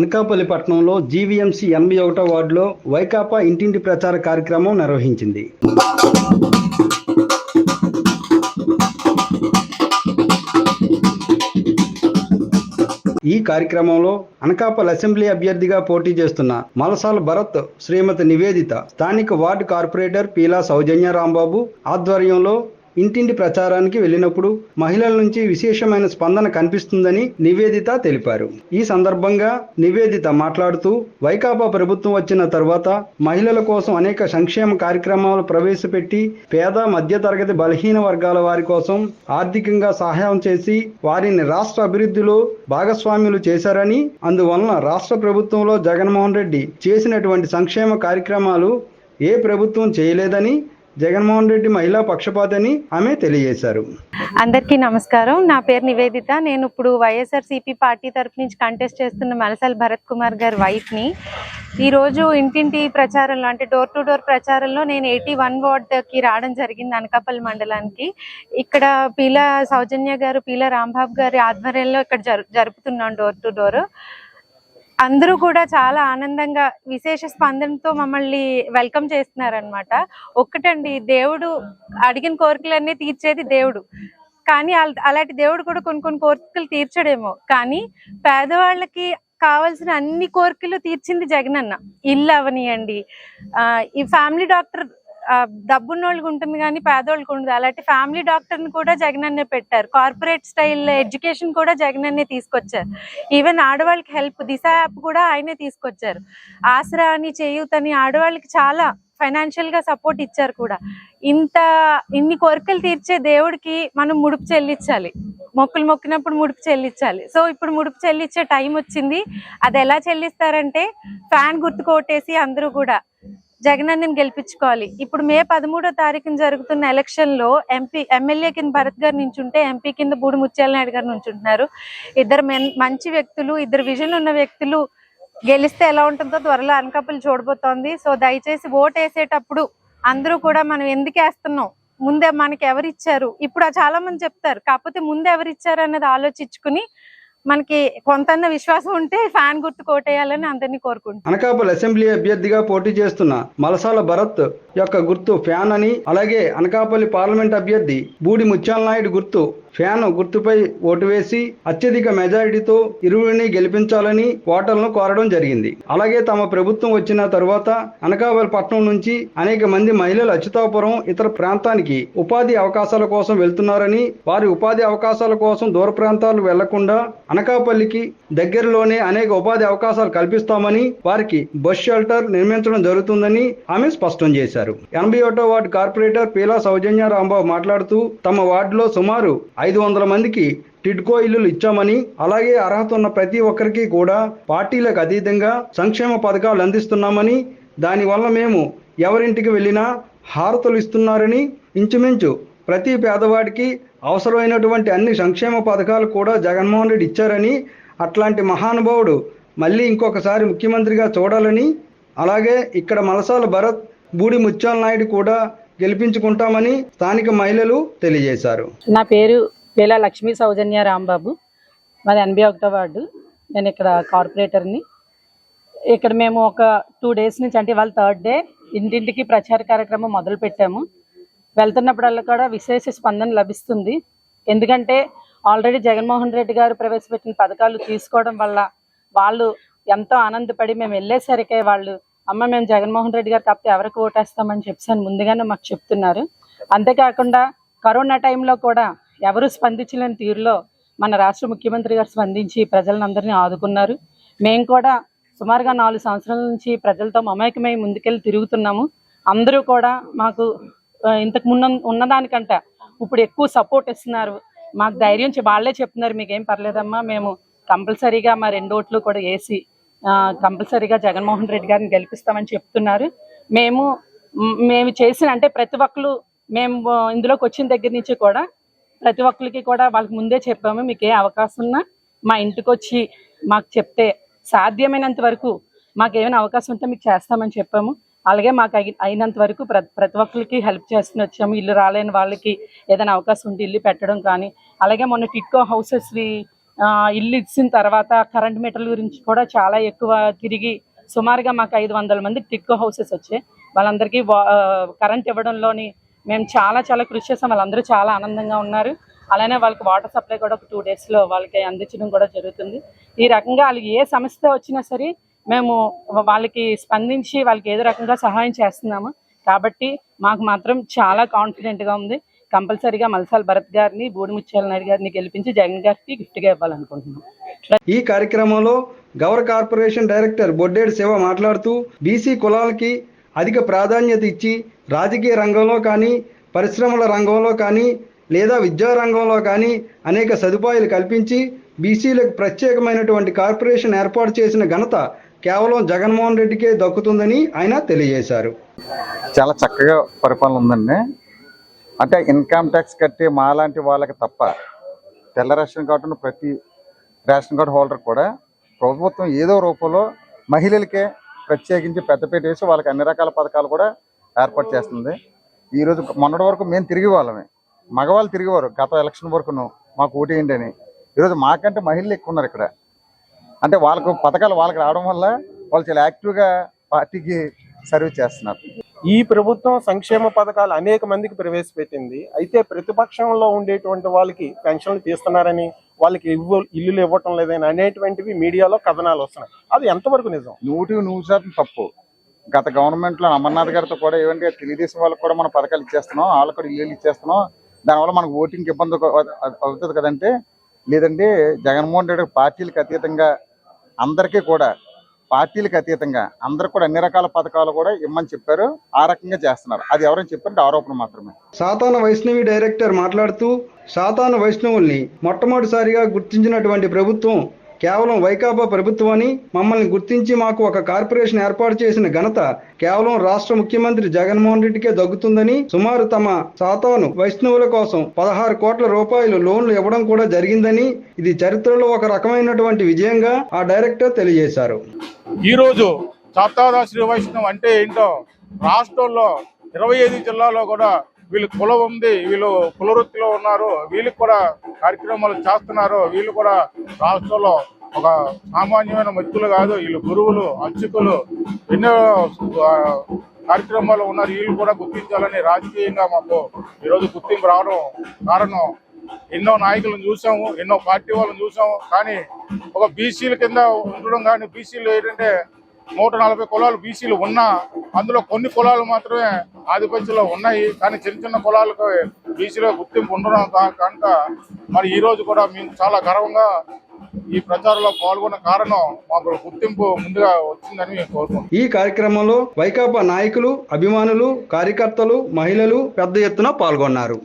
అనకాపల్లి పట్టణంలో జీవీఎంసీ ఎనభై ఒకటో వార్డులో వైకాపా ఇంటింటి ప్రచార కార్యక్రమం నిర్వహించింది. ఈ కార్యక్రమంలో అనకాపల్ అసెంబ్లీ అభ్యర్థిగా పోటీ చేస్తున్న మలసాల భరత్ శ్రీమతి నివేదిత స్థానిక వార్డు కార్పొరేటర్ పీలా సౌజన్య రాంబాబు ఆధ్వర్యంలో ఇంటింటి ప్రచారానికి వెళ్ళినప్పుడు మహిళల నుంచి విశేషమైన స్పందన కనిపిస్తుందని నివేదిత తెలిపారు. ఈ సందర్భంగా నివేదిత మాట్లాడుతూ వైకాపా ప్రభుత్వం వచ్చిన తర్వాత మహిళల కోసం అనేక సంక్షేమ కార్యక్రమాలు ప్రవేశపెట్టి పేద మధ్యతరగతి బలహీన వర్గాల వారి కోసం ఆర్థికంగా సహాయం చేసి వారిని రాష్ట్ర అభివృద్ధిలో భాగస్వామ్యులు చేశారని అందువలన రాష్ట్ర ప్రభుత్వంలో జగన్మోహన్ రెడ్డి చేసినటువంటి సంక్షేమ కార్యక్రమాలు ఏ ప్రభుత్వం చేయలేదని జగన్మోహన్ రెడ్డి మహిళా పక్షపాతని ఆమె తెలియజేశారు. అందరికీ నమస్కారం. నా పేరు నివేదిత. నేను ఇప్పుడు వైఎస్ఆర్సీపీ పార్టీ తరఫు నుంచి కంటెస్ట్ చేస్తున్న మలసాల భరత్ కుమార్ గారి వైఫ్ని ఈరోజు ఇంటింటి ప్రచారంలో అంటే డోర్ టు డోర్ ప్రచారంలో నేను ఎయిటీ వన్ వార్డ్కి రావడం జరిగింది అనకాపల్లి మండలానికి. ఇక్కడ పీల సౌజన్య గారు పీల రాంబాబు గారి ఆధ్వర్యంలో ఇక్కడ జరుపుతున్నాం డోర్ టు డోర్ అందరూ కూడా చాలా ఆనందంగా విశేష స్పందనతో మమ్మల్ని వెల్కమ్ చేస్తున్నారనమాట ఒక్కటండి దేవుడు అడిగిన కోరికలన్నీ తీర్చేది దేవుడు. కానీ అలాంటి దేవుడు కూడా కొన్ని కొన్ని కోరికలు తీర్చడేమో. కానీ పేదవాళ్ళకి కావాల్సిన అన్ని కోరికలు తీర్చింది జగనన్న. ఇల్లు అవనియండి. ఈ ఫ్యామిలీ డాక్టర్ డబ్బున్నోళ్ళకి ఉంటుంది కానీ పేదోళ్ళకి ఉండదు. అలాంటి ఫ్యామిలీ డాక్టర్ని కూడా జగనన్నే పెట్టారు. కార్పొరేట్ స్టైల్ ఎడ్యుకేషన్ కూడా జగనన్నే తీసుకొచ్చారు. ఈవెన్ ఆడవాళ్ళకి హెల్ప్ దిశ యాప్ కూడా ఆయనే తీసుకొచ్చారు. ఆసరా అని చేయూతని ఆడవాళ్ళకి చాలా ఫైనాన్షియల్గా సపోర్ట్ ఇచ్చారు కూడా. ఇంత ఇన్ని కోరికలు తీర్చే దేవుడికి మనం ముడుపు చెల్లించాలి. మొక్కులు మొక్కినప్పుడు ముడుపు చెల్లించాలి. సో ఇప్పుడు ముడుపు చెల్లించే టైం వచ్చింది. అది ఎలా చెల్లిస్తారంటే ఫ్యాన్ గుర్తు కొట్టేసి అందరూ కూడా జగనన్నని గెలిపించుకోవాలి. ఇప్పుడు మే పదమూడో తారీఖున జరుగుతున్న ఎలక్షన్లో ఎంపీ ఎమ్మెల్యే కింద భరత్ గారు నుంచుంటే ఎంపీ కింద బూడి ముత్యాల నాయుడు గారు నుంచుంటున్నారు. ఇద్దరు మెన్- మంచి వ్యక్తులు ఇద్దరు విజన్ ఉన్న వ్యక్తులు గెలిస్తే ఎలా ఉంటుందో త్వరలో అనకాపల్లి చూడబోతోంది. సో దయచేసి ఓట్ వేసేటప్పుడు అందరూ కూడా మనం ఎందుకు వేస్తున్నాం? ముందే మనకి ఎవరు ఇచ్చారు ఇప్పుడు చాలా మంది చెప్తారు. కాకపోతే ముందు ఎవరు ఇచ్చారు అన్నది ఆలోచించుకుని మనకి కొంత విశ్వాసం ఉంటే ఫ్యాన్ గుర్తు కోటేయాలని అందరినీ కోరుకుంటున్నాను అనకాపల్లి అసెంబ్లీ అభ్యర్థిగా పోటీ చేస్తున్న మలసాల భరత్ యొక్క గుర్తు ఫ్యాన్ అని అలాగే అనకాపల్లి పార్లమెంట్ అభ్యర్థి బూడి ముత్యాల నాయుడు గుర్తు ఫ్యాన్ గుర్తుపై ఓటు వేసి అత్యధిక మెజారిటీతో ఇరువురిని గెలిపించాలని ఓటర్లను కోరడం జరిగింది. అలాగే తమ ప్రభుత్వం వచ్చిన తరువాత అనకాపల్లి పట్టణం నుంచి అనేక మంది మహిళలు అచ్యుతాపురం ఇతర ప్రాంతానికి ఉపాధి అవకాశాల కోసం వెళ్తున్నారని వారి ఉపాధి అవకాశాల కోసం దూర ప్రాంతాలు వెళ్ళకుండా అనకాపల్లికి దగ్గరలోనే అనేక ఉపాధి అవకాశాలు కల్పిస్తామని వారికి బస్ షెల్టర్ నిర్మించడం జరుగుతుందని ఆమె స్పష్టం చేశారు. ఎనభై ఒకటో వార్డు కార్పొరేటర్ పీలా సౌజన్య రాంబాబు మాట్లాడుతూ తమ వార్డులో సుమారు ఐదు వందల మందికి టిడ్కో ఇల్లులు ఇచ్చామని అలాగే అర్హత ఉన్న ప్రతి ఒక్కరికి కూడా పార్టీలకు అతీతంగా సంక్షేమ పథకాలు అందిస్తున్నామని దానివల్ల మేము ఎవరింటికి వెళ్ళినా హారతలు ఇస్తున్నారని ఇంచుమించు ప్రతి పేదవాడికి అవసరమైనటువంటి అన్ని సంక్షేమ పథకాలు కూడా జగన్మోహన్ రెడ్డి ఇచ్చారని అట్లాంటి మహానుభావుడు మళ్ళీ ఇంకొకసారి ముఖ్యమంత్రిగా చూడాలని అలాగే ఇక్కడ మలసాల భరత్ బూడి ముత్యాల నాయుడు కూడా గెలిపించుకుంటామని స్థానిక మహిళలు తెలియజేశారు. నా పేరు పేలా లక్ష్మీ సౌజన్య రాంబాబు. మాది ఎనభై ఒకటో వార్డు. నేను ఇక్కడ కార్పొరేటర్ని. ఇక్కడ మేము ఒక టూ డేస్ నుంచి అంటే వాళ్ళ థర్డ్ డే. ఇంటింటికి ప్రచార కార్యక్రమం మొదలు పెట్టాము. వెళ్తున్నప్పుడల్లా కూడా విశేష స్పందన లభిస్తుంది. ఎందుకంటే ఆల్రెడీ జగన్మోహన్ రెడ్డి గారు ప్రవేశపెట్టిన పథకాలు తీసుకోవడం వల్ల వాళ్ళు ఎంతో ఆనందపడి మేము వెళ్ళేసరికే వాళ్ళు అమ్మ మేము జగన్మోహన్ రెడ్డి గారు తప్పితే ఎవరికి ఓటేస్తామని చెప్పాను ముందుగానే మాకు చెప్తున్నారు. అంతేకాకుండా కరోనా టైంలో కూడా ఎవరు స్పందించలేని తీరులో మన రాష్ట్ర ముఖ్యమంత్రి గారు స్పందించి ప్రజలందరినీ ఆదుకున్నారు. మేము కూడా సుమారుగా నాలుగు సంవత్సరాల నుంచి ప్రజలతో మమేకమై ముందుకెళ్ళి తిరుగుతున్నాము. అందరూ కూడా మాకు ఇంతకు ముందు ఉన్నదానికంట ఇప్పుడు ఎక్కువ సపోర్ట్ ఇస్తున్నారు. మాకు ధైర్యం వాళ్ళే చెప్తున్నారు మీకేం పర్లేదమ్మా మేము కంపల్సరీగా మా రెండు ఓట్లు కూడా వేసి కంపల్సరీగా జగన్మోహన్ రెడ్డి గారిని గెలిపిస్తామని చెప్తున్నారు. మేము మేము చేసిన అంటే ప్రతి ఒక్కరు మేము ఇందులోకి వచ్చిన దగ్గర నుంచి కూడా ప్రతి ఒక్కరికి కూడా వాళ్ళకి ముందే చెప్పాము మీకు ఏ అవకాశం ఉన్నా మా ఇంటికి వచ్చి మాకు చెప్తే సాధ్యమైనంత వరకు మాకు ఏమైనా అవకాశం ఉంటే మీకు చేస్తామని చెప్పాము. అలాగే మాకు అయినంత వరకు ప్రతి ఒక్కరికి హెల్ప్ చేస్తూనే వచ్చాము. ఇల్లు రాలేని వాళ్ళకి ఏదైనా అవకాశం ఉంటే ఇల్లు పెట్టడం కానీ అలాగే మొన్న టిట్కో హౌసెస్వి ఇల్లు ఇచ్చిన తర్వాత కరెంట్ మీటర్ల గురించి కూడా చాలా ఎక్కువ తిరిగి సుమారుగా మాకు ఐదు వందల మంది టిక్కో హౌసెస్ వచ్చాయి వాళ్ళందరికీ వా- కరెంట్ ఇవ్వడంలోని మేము చాలా చాలా కృషి చేసాం. వాళ్ళందరూ చాలా ఆనందంగా ఉన్నారు. అలానే వాళ్ళకి వాటర్ సప్లై కూడా ఒక టూ డేస్లో వాళ్ళకి అందించడం కూడా జరుగుతుంది. ఈ రకంగా వాళ్ళకి ఏ సమస్య వచ్చినా సరే మేము వాళ్ళకి స్పందించి వాళ్ళకి ఏదో రకంగా సహాయం చేస్తున్నాము. కాబట్టి మాకు మాత్రం చాలా కాన్ఫిడెంట్గా ఉంది. కంపల్సరీగా మల్సాల్ భరత్ గారిని బూడిముత్యాల నాయుడు గారిని గెలిపించి జగన్ గారికి గిఫ్ట్గా ఇవ్వాలనుకుంటున్నాం. ఈ కార్యక్రమంలో గౌర కార్పొరేషన్ డైరెక్టర్ బొడ్డేడు శివ మాట్లాడుతూ బీసీ కులాలకి అధిక ప్రాధాన్యత ఇచ్చి రాజకీయ రంగంలో కానీ పరిశ్రమల రంగంలో కానీ లేదా విద్యా రంగంలో కానీ అనేక సదుపాయాలు కల్పించి బీసీలకు ప్రత్యేకమైనటువంటి కార్పొరేషన్ ఏర్పాటు చేసిన ఘనత కేవలం జగన్మోహన్ రెడ్డికే దక్కుతుందని ఆయన తెలియజేశారు. చాలా చక్కగా పరిపాలన ఉందండి. అంటే ఇన్కమ్ ట్యాక్స్ కట్టి మాలాంటి వాళ్ళకి తప్ప తెల్ల రేషన్ కార్డును ప్రతి రేషన్ కార్డు హోల్డర్ కూడా ప్రభుత్వం ఏదో రూపంలో మహిళలకే ప్రత్యేకించి పెద్దపేట వేసి వాళ్ళకి అన్ని రకాల పథకాలు కూడా ఏర్పాటు చేస్తుంది. ఈరోజు మొన్నటి వరకు మేము తిరిగి వాళ్ళమే. మగవాళ్ళు తిరిగేవారు గత ఎలక్షన్ వరకును మాకు ఓటు వేయండి అని ఈరోజు మాకంటే మహిళలు ఎక్కువ ఉన్నారు ఇక్కడ. అంటే వాళ్ళకు పథకాలు వాళ్ళకి రావడం వల్ల వాళ్ళు చాలా యాక్టివ్గా పార్టీకి సర్వీస్ చేస్తున్నారు. ఈ ప్రభుత్వం సంక్షేమ పథకాలు అనేక మందికి ప్రవేశపెట్టింది. అయితే ప్రతిపక్షంలో ఉండేటువంటి వాళ్ళకి పెన్షన్లు తీస్తున్నారని వాళ్ళకి ఇవ్వ ఇల్లులు ఇవ్వటం లేదని అనేటువంటివి మీడియాలో కథనాలు వస్తున్నాయి. అది ఎంతవరకు నిజం? నూటికి నూరు శాతం తప్పు. గత గవర్నమెంట్లో అమర్నాథ్ గారితో కూడా ఏమంటే తెలుగుదేశం వాళ్ళకి కూడా మనం పథకాలు ఇచ్చేస్తున్నాం వాళ్ళకి కూడా ఇల్లు ఇచ్చేస్తున్నాం. దానివల్ల మనకు ఓటింగ్ ఇబ్బంది అవుతుంది కదంటే లేదంటే జగన్మోహన్ రెడ్డి పార్టీలకు అతీతంగా అందరికీ కూడా పార్టీలకు అతీతంగా అందరు కూడా అన్ని రకాల పథకాలు కూడా ఇమ్మని చెప్పారు. ఆ రకంగా చేస్తున్నారు. అది ఎవరని చెప్పారంటే ఆరోపణ మాత్రమే. సాతాన వైష్ణవి డైరెక్టర్ మాట్లాడుతూ సాతాన వైష్ణవుల్ని మొట్టమొదటిసారిగా గుర్తించినటువంటి ప్రభుత్వం కేవలం వైకాపా ప్రభుత్వం అని మమ్మల్ని గుర్తించి మాకు ఒక కార్పొరేషన్ ఏర్పాటు చేసిన ఘనత కేవలం రాష్ట్ర ముఖ్యమంత్రి జగన్మోహన్ రెడ్డికే దగ్గుతుందని సుమారు తమ సాతాను వైష్ణవుల కోసం పదహారు కోట్ల రూపాయలు లోన్లు ఇవ్వడం కూడా జరిగిందని ఇది చరిత్రలో ఒక రకమైనటువంటి విజయంగా ఆ డైరెక్టర్ తెలియజేశారు. ఈరోజు సాతారా శ్రీ వైష్ణవ్ అంటే ఏంటో రాష్ట్రంలో ఇరవై ఐదు జిల్లాలో కూడా వీళ్ళు కులం ఉంది వీళ్ళు కులవృత్తిలో ఉన్నారు వీళ్ళకి కూడా కార్యక్రమాలు చేస్తున్నారు వీళ్ళు కూడా రాష్ట్రంలో ఒక సామాన్యమైన వ్యక్తులు కాదు వీళ్ళు గురువులు అర్చకులు ఎన్నో కార్యక్రమాలు ఉన్నారు వీళ్ళు కూడా గుర్తించాలని రాజకీయంగా మాకు ఈరోజు గుర్తింపు రావడం కారణం. ఎన్నో నాయకులను చూసాము ఎన్నో పార్టీ వాళ్ళని చూసాము కానీ ఒక బీసీల కింద ఉండడం కానీ బీసీలు ఏంటంటే నూట నలభై కులాలు బీసీలు ఉన్నా అందులో కొన్ని కులాలు మాత్రమే ఆధిపత్యంలో ఉన్నాయి. కానీ చిన్న చిన్న కులాలకు బీసీలో గుర్తింపు ఉండడం కనుక మరి ఈరోజు కూడా మేము చాలా గర్వంగా ఈ ప్రచారంలో పాల్గొన్న కారణం మాకు గుర్తింపు ముందుగా వచ్చిందని మేము కోరుకుంటున్నాం. ఈ కార్యక్రమంలో వైకాపా నాయకులు అభిమానులు కార్యకర్తలు మహిళలు పెద్ద ఎత్తున పాల్గొన్నారు.